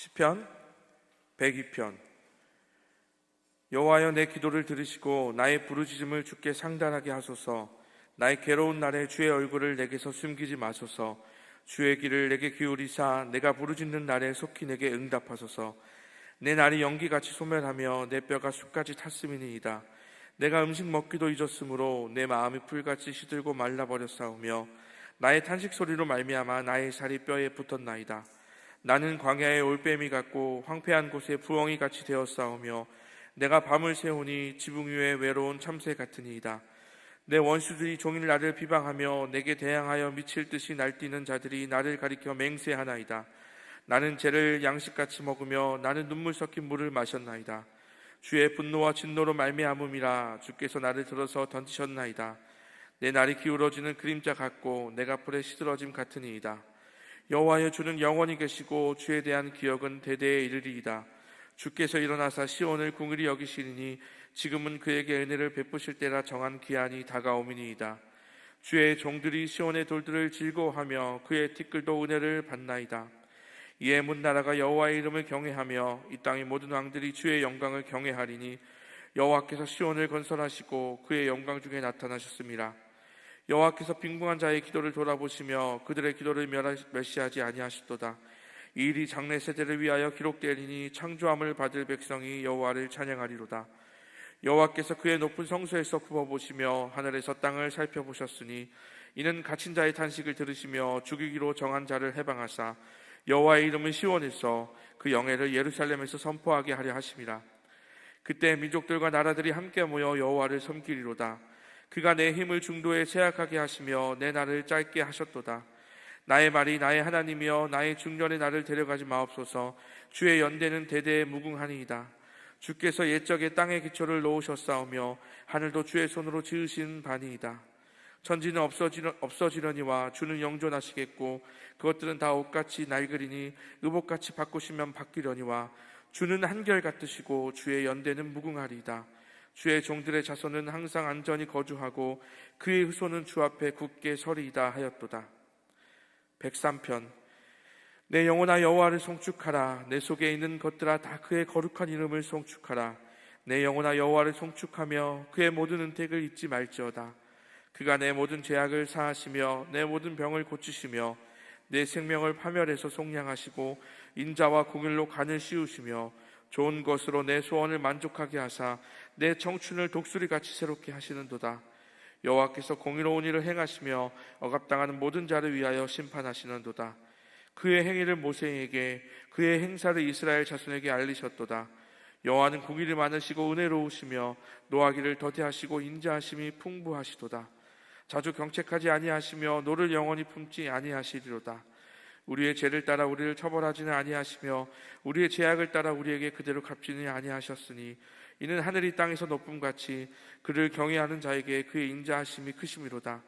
시편 102편. 여호와여 내 기도를 들으시고 나의 부르짖음을 주께 상달하게 하소서. 나의 괴로운 날에 주의 얼굴을 내게서 숨기지 마소서. 주의 길을 내게 기울이사 내가 부르짖는 날에 속히 내게 응답하소서. 내 날이 연기같이 소멸하며 내 뼈가 숲까지 탔음이니이다. 내가 음식 먹기도 잊었으므로 내 마음이 풀같이 시들고 말라버렸사오며 나의 탄식 소리로 말미암아 나의 살이 뼈에 붙었나이다 나는 광야의 올빼미 같고 황폐한 곳에 부엉이 같이 되었사오며 내가 밤을 새우니 지붕 위에 외로운 참새 같으니이다. 내 원수들이 종일 나를 비방하며 내게 대항하여 미칠 듯이 날뛰는 자들이 나를 가리켜 맹세하나이다. 나는 죄를 양식같이 먹으며 나는 눈물 섞인 물을 마셨나이다. 주의 분노와 진노로 말미암음이라 주께서 나를 들어서 던지셨나이다. 내 날이 기울어지는 그림자 같고 내가 불에 시들어짐 같으니이다. 여호와여 주는 영원히 계시고 주에 대한 기억은 대대에 이르리이다. 주께서 일어나사 시온을 궁일이 여기시리니 지금은 그에게 은혜를 베푸실 때라 정한 기한이 다가오미니이다. 주의 종들이 시온의 돌들을 즐거워하며 그의 티끌도 은혜를 받나이다. 이에 문 나라가 여호와의 이름을 경외하며 이 땅의 모든 왕들이 주의 영광을 경외하리니 여호와께서 시온을 건설하시고 그의 영광 중에 나타나셨습니다. 여호와께서 빈궁한 자의 기도를 돌아보시며 그들의 기도를 멸시하지 아니하시도다. 이 일이 장래 세대를 위하여 기록되리니 창조함을 받을 백성이 여호와를 찬양하리로다. 여호와께서 그의 높은 성소에서 굽어보시며 하늘에서 땅을 살펴보셨으니 이는 갇힌 자의 탄식을 들으시며 죽이기로 정한 자를 해방하사 여호와의 이름을 시원에서 그 영예를 예루살렘에서 선포하게 하려 하심이라. 그때 민족들과 나라들이 함께 모여 여호와를 섬기리로다. 그가 내 힘을 중도에 쇠약하게 하시며 내 날을 짧게 하셨도다. 나의 말이 나의 하나님이여 나의 중년의 나를 데려가지 마옵소서. 주의 연대는 대대에 무궁하니이다. 주께서 옛적에 땅의 기초를 놓으셨사오며 하늘도 주의 손으로 지으신 바니이다. 천지는 없어지려, 없어지려니와 주는 영존하시겠고 그것들은 다 옷같이 낡으리니 의복같이 바꾸시면 바뀌려니와 주는 한결 같으시고 주의 연대는 무궁하리이다. 주의 종들의 자손은 항상 안전히 거주하고 그의 후손은 주 앞에 굳게 서리이다 하였도다. 103편 내 영혼아 여호와를 송축하라. 내 속에 있는 것들아 다 그의 거룩한 이름을 송축하라. 내 영혼아 여호와를 송축하며 그의 모든 은택을 잊지 말지어다. 그가 내 모든 죄악을 사하시며 내 모든 병을 고치시며 내 생명을 파멸해서 속량하시고 인자와 공일로 간을 씌우시며 좋은 것으로 내 소원을 만족하게 하사 내 청춘을 독수리 같이 새롭게 하시는도다. 여호와께서 공의로운 일을 행하시며 억압당하는 모든 자를 위하여 심판하시는도다. 그의 행위를 모세에게 그의 행사를 이스라엘 자손에게 알리셨도다. 여호와는 공의를 많으시고 은혜로우시며 노하기를 더디하시고 인자하심이 풍부하시도다. 자주 경책하지 아니하시며 노를 영원히 품지 아니하시리로다. 우리의 죄를 따라 우리를 처벌하지는 아니하시며 우리의 죄악을 따라 우리에게 그대로 갚지는 아니하셨으니 이는 하늘이 땅에서 높음 같이 그를 경외하는 자에게 그의 인자하심이 크심이로다.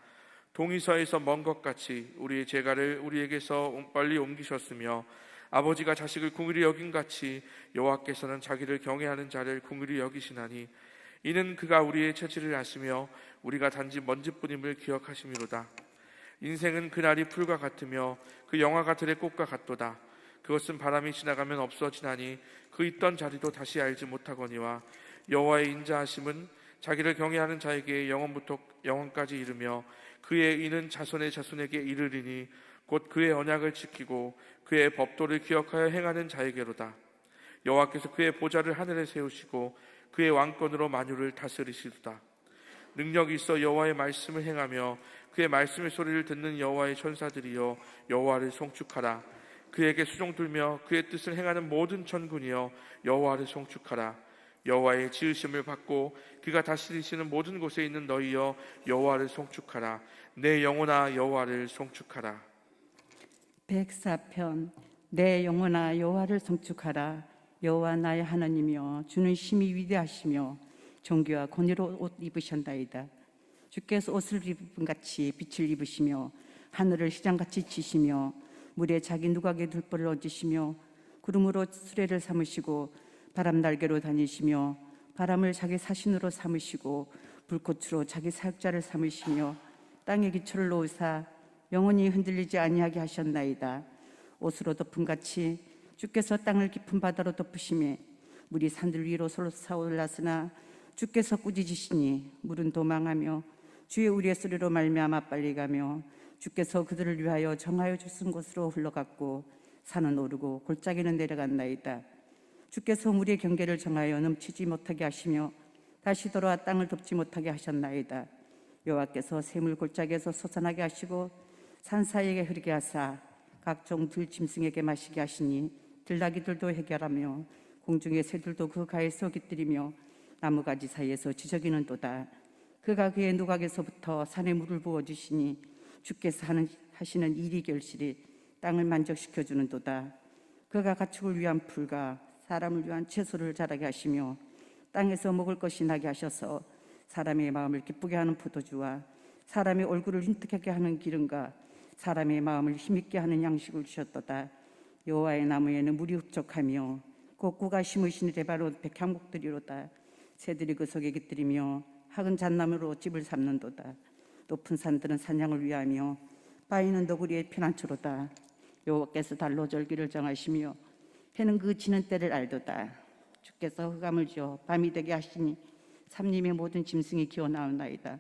동이서에서 먼 것 같이 우리의 죄가를 우리에게서 빨리 옮기셨으며 아버지가 자식을 궁일이 여긴 같이 여호와께서는 자기를 경외하는 자를 궁일이 여기시나니 이는 그가 우리의 처지를 아시며 우리가 단지 먼지뿐임을 기억하심이로다. 인생은 그날이 풀과 같으며 그 영화가 들의 꽃과 같도다. 그것은 바람이 지나가면 없어지나니 그 있던 자리도 다시 알지 못하거니와 여호와의 인자하심은 자기를 경외하는 자에게 영원부터 영원까지 이르며 그의 이는 자손의 자손에게 이르리니 곧 그의 언약을 지키고 그의 법도를 기억하여 행하는 자에게로다. 여호와께서 그의 보좌를 하늘에 세우시고 그의 왕권으로 만유를 다스리시도다. 능력이 있어 여호와의 말씀을 행하며 그의 말씀의 소리를 듣는 여호와의 천사들이여 여호와를 송축하라. 그에게 수종 들며 그의 뜻을 행하는 모든 천군이여 여호와를 송축하라. 여호와의 지으심을 받고 그가 다스리시는 모든 곳에 있는 너희여 여호와를 송축하라. 내 영혼아 여호와를 송축하라. 104편 내 영혼아 여호와를 성축하라 여호와 나의 하나님이여 주는 심히 위대하시며 존귀와 권위로 옷 입으셨나이다 주께서 옷을 입은 같이 빛을 입으시며 하늘을 시장같이 치시며 물에 자기 누각의 들보를 얹으시며 구름으로 수레를 삼으시고 바람 날개로 다니시며 바람을 자기 사신으로 삼으시고 불꽃으로 자기 사역자를 삼으시며 땅에 기초를 놓으사 영원히 흔들리지 아니하게 하셨나이다. 옷으로 덮은 같이 주께서 땅을 깊은 바다로 덮으심에 물이 산들 위로 솟아올랐으나 주께서 꾸짖으시니 물은 도망하며 주의 우리의 소리로 말미암아 빨리 가며 주께서 그들을 위하여 정하여 주신 곳으로 흘러갔고 산은 오르고 골짜기는 내려갔나이다. 주께서 물의 경계를 정하여 넘치지 못하게 하시며 다시 돌아와 땅을 덮지 못하게 하셨나이다. 여호와께서 샘물 골짜기에서 솟아나게 하시고 산 사이에 흐르게 하사 각종 들짐승에게 마시게 하시니 들나귀들도 해결하며 공중의 새들도 그 가에서 깃들이며 나무가지 사이에서 지저귀는도다. 그가 그의 누각에서부터 산에 물을 부어 주시니 주께서 하는 하시는 일이 결실이 땅을 만족시켜 주는도다. 그가 가축을 위한 풀과 사람을 위한 채소를 자라게 하시며 땅에서 먹을 것이 나게 하셔서 사람의 마음을 기쁘게 하는 포도주와 사람의 얼굴을 흰득하게 하는 기름과 사람의 마음을 힘있게 하는 양식을 주셨도다. 여호와의 나무에는 물이 흡족하며 곡구가 심으시니 바로 백향목들이로다. 새들이 그 속에 깃들이며 학은 잣나무로 집을 삼는도다. 높은 산들은 사냥을 위하며 바위는 너구리의 피난처로다. 여호와께서 달로 절기를 정하시며 해는 그 지는 때를 알도다. 주께서 흑암을 지어 밤이 되게 하시니 삼림의 모든 짐승이 기어 나오나이다.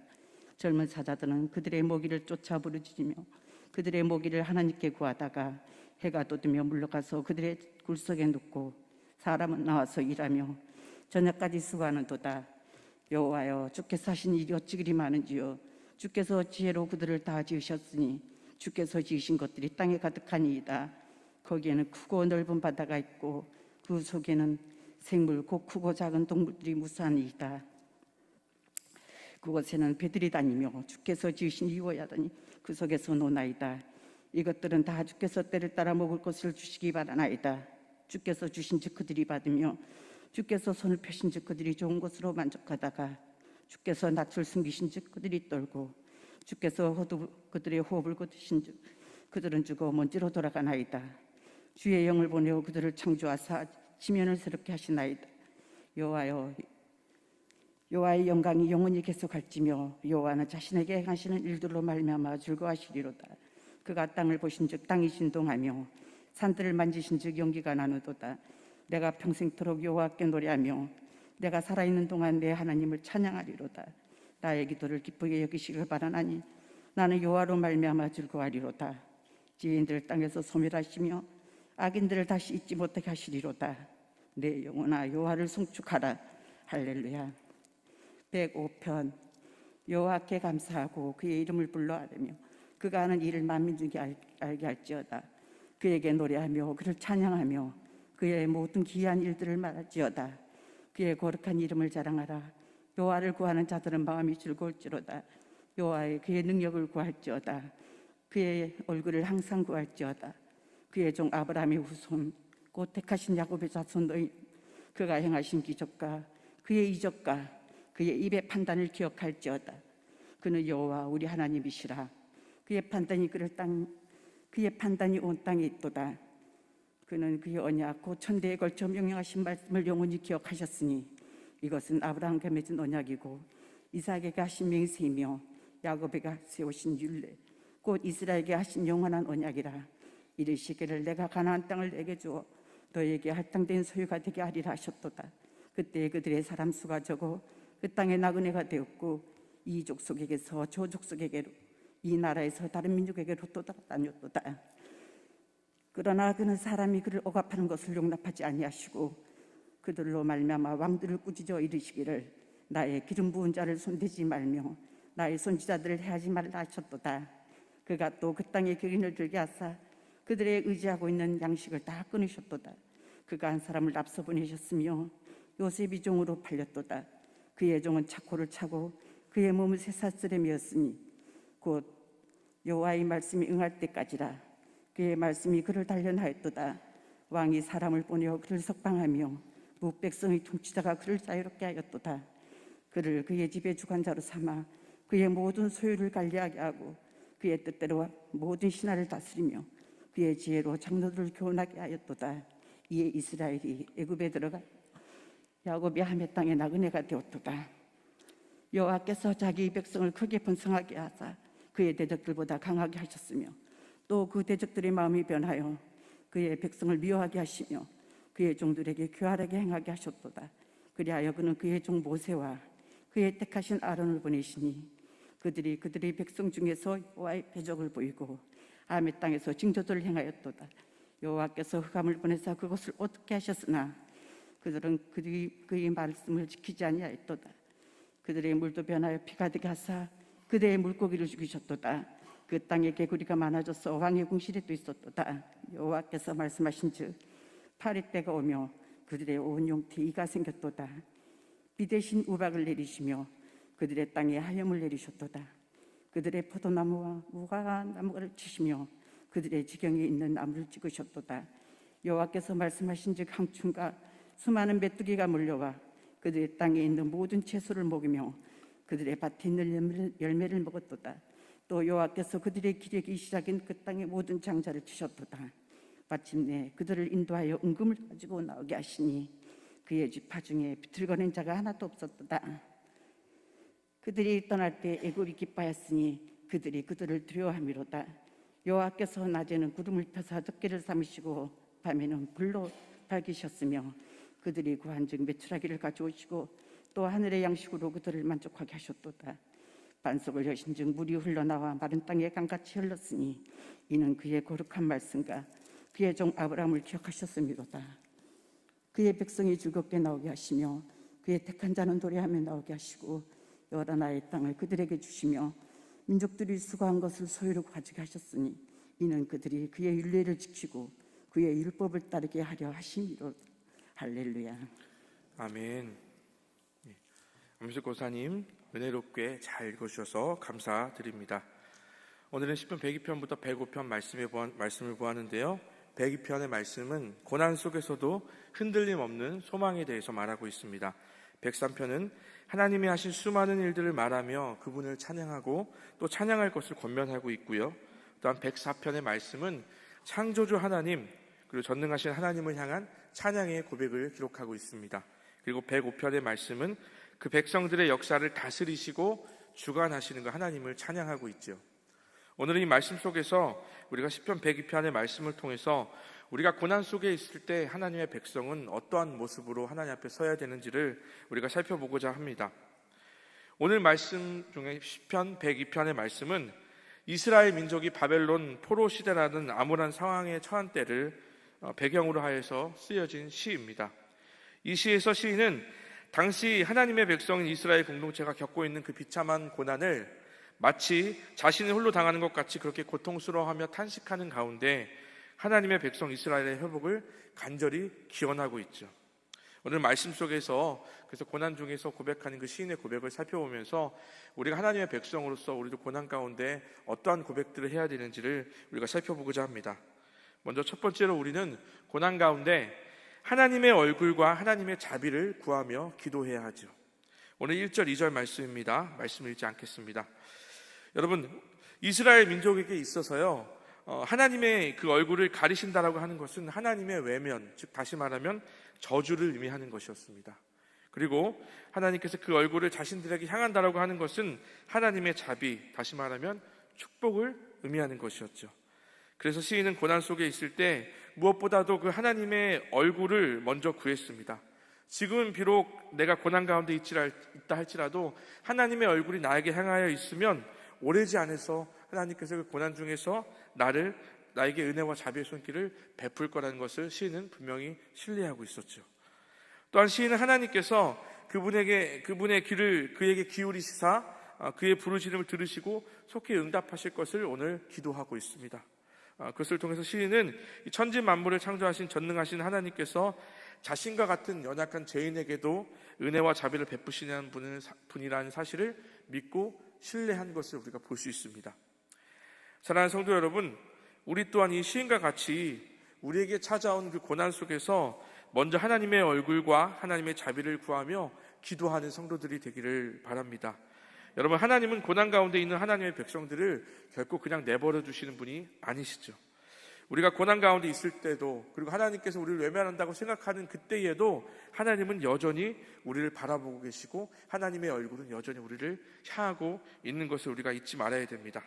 젊은 사자들은 그들의 모기를 쫓아 부르짖으며 그들의 모기를 하나님께 구하다가 해가 돋으며 물러가서 그들의 굴속에 눕고 사람은 나와서 일하며 저녁까지 수고하는도다. 여호와여 주께서 하신 일이 어찌 그리 많은지요 주께서 지혜로 그들을 다 지으셨으니 주께서 지으신 것들이 땅에 가득하니이다. 거기에는 크고 넓은 바다가 있고 그 속에는 생물 곧 크고 작은 동물들이 무수하니이다. 그곳에는 배들이 다니며 주께서 지으신 이호야더니 그 속에서 노나이다. 이것들은 다 주께서 때를 따라 먹을 것을 주시기 바라나이다. 주께서 주신 즉 그들이 받으며 주께서 손을 펴신 즉 그들이 좋은 것으로 만족하다가 주께서 낯을 숨기신 즉 그들이 떨고 주께서 호두, 그들의 호흡을 거두신 즉 그들은 죽어 먼지로 돌아가나이다. 주의 영을 보내어 그들을 창조하사 지면을 새롭게 하시나이다. 여호와여 여호와의 영광이 영원히 계속할지며 여호와는 자신에게 행하시는 일들로 말미암아 즐거워하시리로다. 그가 땅을 보신즉 땅이 진동하며 산들을 만지신즉 연기가 나누도다. 내가 평생토록 여호와께 노래하며 내가 살아있는 동안 내 하나님을 찬양하리로다. 나의 기도를 기쁘게 여기시길 바라나니 나는 여호와로 말미암아 즐거워하리로다. 지인들 땅에서 소멸하시며 악인들을 다시 잊지 못하게 하시리로다. 내 영혼아 여호와를 송축하라. 할렐루야. 105편 여호와께 감사하고 그의 이름을 불러 아뢰며 그가 하는 일을 만민중에 알- 알게 할지어다 그에게 노래하며 그를 찬양하며 그의 모든 기이한 일들을 말할지어다 그의 거룩한 이름을 자랑하라 여호와를 구하는 자들은 마음이 즐거울지로다 여호와의 그의 능력을 구할지어다 그의 얼굴을 항상 구할지어다 그의 종 아브라함의 후손 곧 택하신 야곱의 자손 너희 그가 행하신 기적과 그의 이적과 그의 입의 판단을 기억할지어다. 그는 여호와 우리 하나님이시라. 그의 판단이 그를 땅 그의 판단이 온 땅에 있도다. 그는 그의 언약 곧 천대에 걸쳐 명령하신 말씀을 영원히 기억하셨으니 이것은 아브라함과 맺은 언약이고 이삭에게 하신 맹세이며 야곱에게 세우신 율례 곧 이스라엘에게 하신 영원한 언약이라 이르시기를 내가 가나안 땅을 내게 주어 너에게 할당된 소유가 되게 하리라 하셨도다. 그때 그들의 사람 수가 적어 그 땅에 나그네가 되었고 이 족속에게서 저 족속에게로 이 나라에서 다른 민족에게로 또 다녔도다. 그러나 그는 사람이 그를 억압하는 것을 용납하지 아니하시고 그들로 말미암아 왕들을 꾸짖어 이르시기를 나의 기름 부은 자를 손대지 말며 나의 손지자들을 해하지 말라 하셨도다. 그가 또 그 땅에 교인을 들게 하사 그들의 의지하고 있는 양식을 다 끊으셨도다. 그가 한 사람을 앞서 보내셨으며 요셉이 종으로 팔렸도다. 그의 종은 차코를 차고 그의 몸은 쇠사슬엠이었으니 곧 여호와의 말씀이 응할 때까지라 그의 말씀이 그를 단련하였도다. 왕이 사람을 보내어 그를 석방하며 무 백성의 통치자가 그를 자유롭게 하였도다. 그를 그의 집의 주관자로 삼아 그의 모든 소유를 관리하게 하고 그의 뜻대로 모든 신하를 다스리며 그의 지혜로 장로들을 교훈하게 하였도다. 이에 이스라엘이 애굽에 들어가 야곱이 함의 땅에 나그네가 되었도다. 여호와께서 자기 백성을 크게 번성하게 하사 그의 대적들보다 강하게 하셨으며 또 그 대적들의 마음이 변하여 그의 백성을 미워하게 하시며 그의 종들에게 교활하게 행하게 하셨도다. 그리하여 그는 그의 종 모세와 그의 택하신 아론을 보내시니 그들이 그들의 백성 중에서 여호와의 배적을 보이고 아메 땅에서 징조들을 행하였도다. 여호와께서 흑암을 보내사 그것을 어떻게 하셨으나 그들은 그의, 그의 말씀을 지키지 아니하였도다. 그들의 물도 변하여 피가 되게 하사 그들의 물고기를 죽이셨도다. 그 땅에 개구리가 많아져서 왕의 궁실에 또 있었도다. 여호와께서 말씀하신즉 파리 때가 오며 그들의 온 용태 이가 생겼도다. 비 대신 우박을 내리시며 그들의 땅에 하염을 내리셨도다. 그들의 포도나무와 무화과 나무를 치시며 그들의 지경에 있는 나무를 찍으셨도다. 여호와께서 말씀하신즉 항충과 수많은 메뚜기가 몰려와 그들의 땅에 있는 모든 채소를 먹이며 그들의 밭에 있는 열매를 먹었도다. 또 여호와께서 그들의 기력이 시작인 그 땅의 모든 장자를 치셨도다. 마침내 그들을 인도하여 은금을 가지고 나오게 하시니 그의 지파 중에 비틀거린 자가 하나도 없었도다. 그들이 떠날 때 애굽이 기뻐하였으니 그들이 그들을 두려워함이로다. 여호와께서 낮에는 구름을 펴서 덮개를 삼으시고 밤에는 불로 밝히셨으며 그들이 구한즉 메추라기를 가져오시고 또 하늘의 양식으로 그들을 만족하게 하셨도다. 반석을 여신 즉 물이 흘러나와 마른 땅에 강같이 흘렀으니 이는 그의 거룩한 말씀과 그의 종 아브라함을 기억하셨음이로다. 그의 백성이 즐겁게 나오게 하시며 그의 택한 자는 노래하며 나오게 하시고 여러 나라의 땅을 그들에게 주시며 민족들이 수고한 것을 소유로 가지게 하셨으니 이는 그들이 그의 율례를 지키고 그의 율법을 따르게 하려 하심이로 할렐루야. 아멘. 예. 엄숙 고사님 은혜롭게 잘 읽어주셔서 감사드립니다. 오늘은 10편 102편부터 105편 말씀에 보아, 말씀을 보았는데요. 102편의 말씀은 고난 속에서도 흔들림 없는 소망에 대해서 말하고 있습니다. 103편은 하나님이 하신 수많은 일들을 말하며 그분을 찬양하고 또 찬양할 것을 권면하고 있고요. 또한 104편의 말씀은 창조주 하나님 그리고 전능하신 하나님을 향한 찬양의 고백을 기록하고 있습니다. 그리고 105편의 말씀은 그 백성들의 역사를 다스리시고 주관하시는 그 하나님을 찬양하고 있죠. 오늘 이 말씀 속에서 우리가 시편 102편의 말씀을 통해서 우리가 고난 속에 있을 때 하나님의 백성은 어떠한 모습으로 하나님 앞에 서야 되는지를 우리가 살펴보고자 합니다. 오늘 말씀 중에 시편 102편의 말씀은 이스라엘 민족이 바벨론 포로 시대라는 암울한 상황에 처한 때를 어, 배경으로 하여서 쓰여진 시입니다. 이 시에서 시인은 당시 하나님의 백성인 이스라엘 공동체가 겪고 있는 그 비참한 고난을 마치 자신이 홀로 당하는 것 같이 그렇게 고통스러워하며 탄식하는 가운데 하나님의 백성 이스라엘의 회복을 간절히 기원하고 있죠. 오늘 말씀 속에서 그래서 고난 중에서 고백하는 그 시인의 고백을 살펴보면서 우리가 하나님의 백성으로서 우리도 고난 가운데 어떠한 고백들을 해야 되는지를 우리가 살펴보고자 합니다. 먼저 첫 번째로 우리는 고난 가운데 하나님의 얼굴과 하나님의 자비를 구하며 기도해야 하죠. 오늘 1절, 2절 말씀입니다. 말씀을 읽지 않겠습니다. 여러분, 이스라엘 민족에게 있어서요, 어, 하나님의 그 얼굴을 가리신다라고 하는 것은 하나님의 외면, 즉 다시 말하면 저주를 의미하는 것이었습니다. 그리고 하나님께서 그 얼굴을 자신들에게 향한다라고 하는 것은 하나님의 자비, 다시 말하면 축복을 의미하는 것이었죠. 그래서 시인은 고난 속에 있을 때 무엇보다도 그 하나님의 얼굴을 먼저 구했습니다. 지금은 비록 내가 고난 가운데 있다 할지라도 하나님의 얼굴이 나에게 향하여 있으면 오래지 않아서 하나님께서 그 고난 중에서 나를 나에게 은혜와 자비의 손길을 베풀 거라는 것을 시인은 분명히 신뢰하고 있었죠. 또한 시인은 하나님께서 그분에게 그분의 귀를 그에게 기울이시사 아, 그의 부르짖음을 들으시고 속히 응답하실 것을 오늘 기도하고 있습니다. 아, 그것을 통해서 시인은 천지 만물을 창조하신 전능하신 하나님께서 자신과 같은 연약한 죄인에게도 은혜와 자비를 베푸시는 분이라는 사실을 믿고 신뢰한 것을 우리가 볼 수 있습니다. 사랑하는 성도 여러분, 우리 또한 이 시인과 같이 우리에게 찾아온 그 고난 속에서 먼저 하나님의 얼굴과 하나님의 자비를 구하며 기도하는 성도들이 되기를 바랍니다. 여러분, 하나님은 고난 가운데 있는 하나님의 백성들을 결코 그냥 내버려 두시는 분이 아니시죠. 우리가 고난 가운데 있을 때도 그리고 하나님께서 우리를 외면한다고 생각하는 그때에도 하나님은 여전히 우리를 바라보고 계시고 하나님의 얼굴은 여전히 우리를 향하고 있는 것을 우리가 잊지 말아야 됩니다.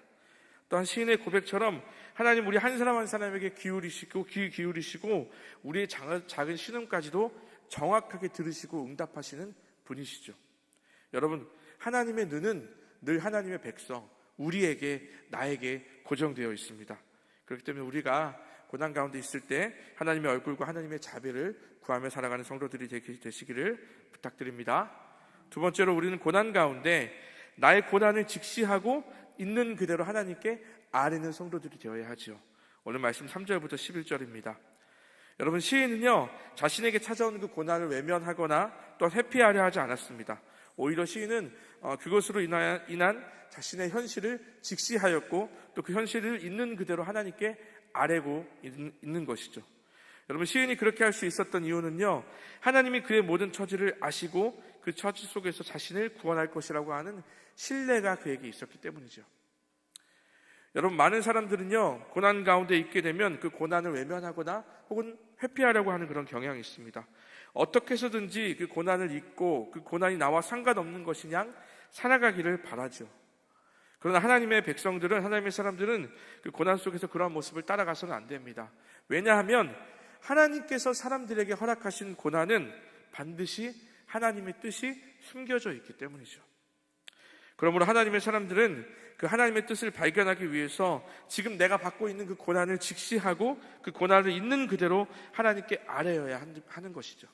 또한 시인의 고백처럼 하나님 우리 한 사람 한 사람에게 기울이시고 귀 기울이시고 우리의 작은, 신음까지도 정확하게 들으시고 응답하시는 분이시죠. 여러분 하나님의 눈은 늘 하나님의 백성 우리에게 나에게 고정되어 있습니다. 그렇기 때문에 우리가 고난 가운데 있을 때 하나님의 얼굴과 하나님의 자비를 구하며 살아가는 성도들이 되시기를 부탁드립니다. 두 번째로 우리는 고난 가운데 나의 고난을 직시하고 있는 그대로 하나님께 아뢰는 성도들이 되어야 하지요. 오늘 말씀 3절부터 11절입니다. 여러분 시인은요 자신에게 찾아오는 그 고난을 외면하거나 또 회피하려 하지 않았습니다. 오히려 시인은 어, 그것으로 인한 자신의 현실을 직시하였고 또 그 현실을 있는 그대로 하나님께 아뢰고 있는 것이죠. 여러분 시인이 그렇게 할 수 있었던 이유는요 하나님이 그의 모든 처지를 아시고 그 처지 속에서 자신을 구원할 것이라고 하는 신뢰가 그에게 있었기 때문이죠. 여러분 많은 사람들은요 고난 가운데 있게 되면 그 고난을 외면하거나 혹은 회피하려고 하는 그런 경향이 있습니다. 어떻게 해서든지 그 고난을 잊고 그 고난이 나와 상관없는 것이냐 살아가기를 바라죠. 그러나 하나님의 백성들은 하나님의 사람들은 그 고난 속에서 그러한 모습을 따라가서는 안 됩니다. 왜냐하면 하나님께서 사람들에게 허락하신 고난은 반드시 하나님의 뜻이 숨겨져 있기 때문이죠. 그러므로 하나님의 사람들은 그 하나님의 뜻을 발견하기 위해서 지금 내가 받고 있는 그 고난을 직시하고 그 고난을 있는 그대로 하나님께 아뢰어야 한- 하는 것이죠.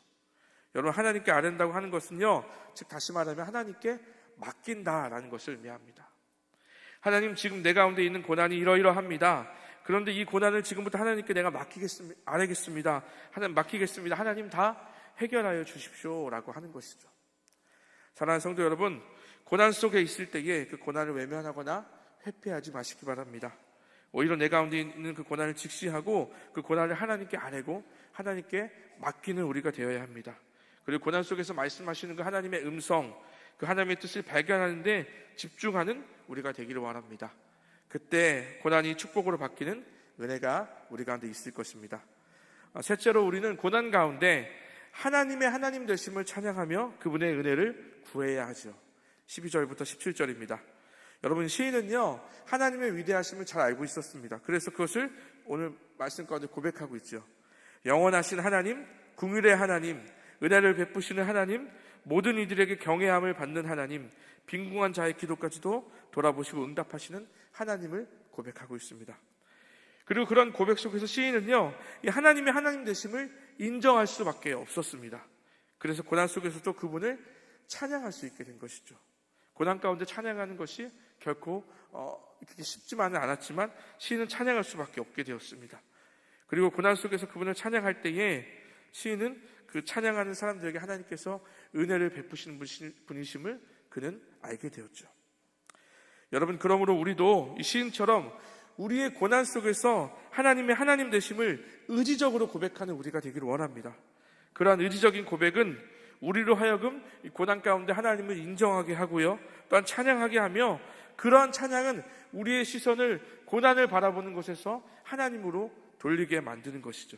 여러분 하나님께 아뢰는다고 하는 것은요, 즉 다시 말하면 하나님께 맡긴다라는 것을 의미합니다. 하나님 지금 내 가운데 있는 고난이 이러이러합니다. 그런데 이 고난을 지금부터 하나님께 내가 맡기겠습니다. 아뢰겠습니다. 하나님 맡기겠습니다. 하나님 다 해결하여 주십시오라고 하는 것이죠. 사랑하는 성도 여러분, 고난 속에 있을 때에 그 고난을 외면하거나 회피하지 마시기 바랍니다. 오히려 내 가운데 있는 그 고난을 직시하고 그 고난을 하나님께 아뢰고 하나님께 맡기는 우리가 되어야 합니다. 그리고 고난 속에서 말씀하시는 그 하나님의 음성, 그 하나님의 뜻을 발견하는데 집중하는 우리가 되기를 원합니다. 그때 고난이 축복으로 바뀌는 은혜가 우리 가운데 있을 것입니다. 어, 셋째로 우리는 고난 가운데 하나님의 하나님 되심을 찬양하며 그분의 은혜를 구해야 하죠. 12절부터 17절입니다. 여러분 시인은요 하나님의 위대하심을 잘 알고 있었습니다. 그래서 그것을 오늘 말씀 가운데 고백하고 있죠. 영원하신 하나님, 궁율의 하나님, 은혜를 베푸시는 하나님, 모든 이들에게 경외함을 받는 하나님, 빈궁한 자의 기도까지도 돌아보시고 응답하시는 하나님을 고백하고 있습니다. 그리고 그런 고백 속에서 시인은요, 이 하나님의 하나님 되심을 인정할 수밖에 없었습니다. 그래서 고난 속에서도 그분을 찬양할 수 있게 된 것이죠. 고난 가운데 찬양하는 것이 결코 어, 쉽지만은 않았지만 시인은 찬양할 수밖에 없게 되었습니다. 그리고 고난 속에서 그분을 찬양할 때에 시인은 그 찬양하는 사람들에게 하나님께서 은혜를 베푸시는 분이심을 그는 알게 되었죠. 여러분 그러므로 우리도 이 시인처럼 우리의 고난 속에서 하나님의 하나님 되심을 의지적으로 고백하는 우리가 되기를 원합니다. 그러한 의지적인 고백은 우리로 하여금 이 고난 가운데 하나님을 인정하게 하고요. 또한 찬양하게 하며 그러한 찬양은 우리의 시선을 고난을 바라보는 곳에서 하나님으로 돌리게 만드는 것이죠.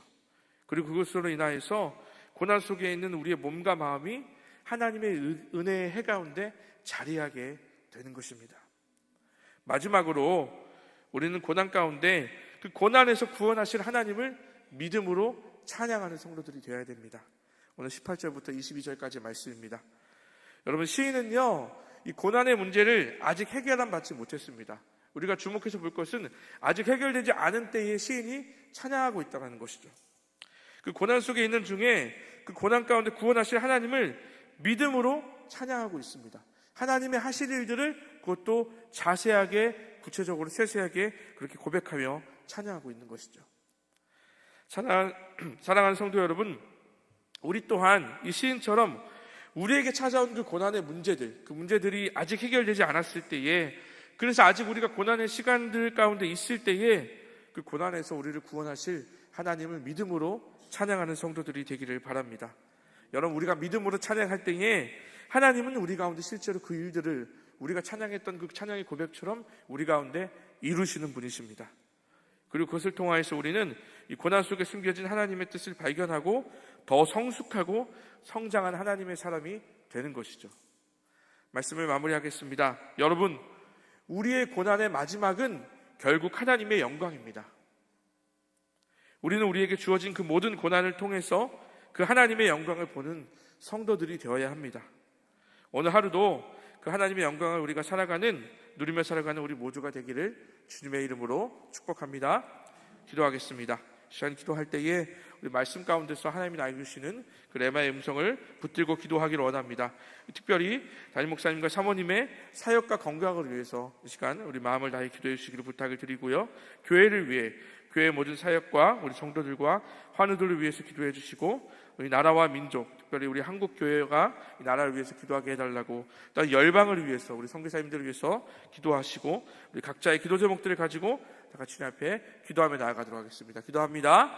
그리고 그것으로 인하여서 고난 속에 있는 우리의 몸과 마음이 하나님의 은- 은혜의 해 가운데 자리하게 되는 것입니다. 마지막으로 우리는 고난 가운데 그 고난에서 구원하실 하나님을 믿음으로 찬양하는 성도들이 되어야 됩니다. 오늘 18절부터 22절까지 말씀입니다. 여러분 시인은요 이 고난의 문제를 아직 해결한 받지 못했습니다. 우리가 주목해서 볼 것은 아직 해결되지 않은 때에 시인이 찬양하고 있다는 것이죠. 그 고난 속에 있는 중에 그 고난 가운데 구원하실 하나님을 믿음으로 찬양하고 있습니다. 하나님의 하실 일들을 그것도 자세하게 구체적으로 세세하게 그렇게 고백하며 찬양하고 있는 것이죠. 사랑, 사랑하는 성도 여러분, 우리 또한 이 시인처럼 우리에게 찾아온 그 고난의 문제들, 그 문제들이 아직 해결되지 않았을 때에, 그래서 아직 우리가 고난의 시간들 가운데 있을 때에 그 고난에서 우리를 구원하실 하나님을 믿음으로 찬양하는 성도들이 되기를 바랍니다. 여러분, 우리가 믿음으로 찬양할 때에 하나님은 우리 가운데 실제로 그 일들을 우리가 찬양했던 그 찬양의 고백처럼 우리 가운데 이루시는 분이십니다. 그리고 그것을 통하여서 우리는 이 고난 속에 숨겨진 하나님의 뜻을 발견하고 더 성숙하고 성장한 하나님의 사람이 되는 것이죠. 말씀을 마무리하겠습니다. 여러분, 우리의 고난의 마지막은 결국 하나님의 영광입니다. 우리는 우리에게 주어진 그 모든 고난을 통해서 그 하나님의 영광을 보는 성도들이 되어야 합니다. 오늘 하루도 그 하나님의 영광을 우리가 살아가는 누리며 살아가는 우리 모두가 되기를 주님의 이름으로 축복합니다. 기도하겠습니다. 시간 기도할 때에 우리 말씀 가운데서 하나님이 나에게 주시는 그 레마의 음성을 붙들고 기도하기를 원합니다. 특별히 담임 목사님과 사모님의 사역과 건강을 위해서 이 시간 우리 마음을 다해 기도해 주시기를 부탁을 드리고요. 교회를 위해 교회 모든 사역과 우리 성도들과 환우들을 위해서 기도해 주시고 우리 나라와 민족, 특별히 우리 한국 교회가 이 나라를 위해서 기도하게 해달라고 또 열방을 위해서 우리 선교사님들을 위해서 기도하시고 우리 각자의 기도 제목들을 가지고 다 같이 앞에 기도하며 나아가도록 하겠습니다. 기도합니다.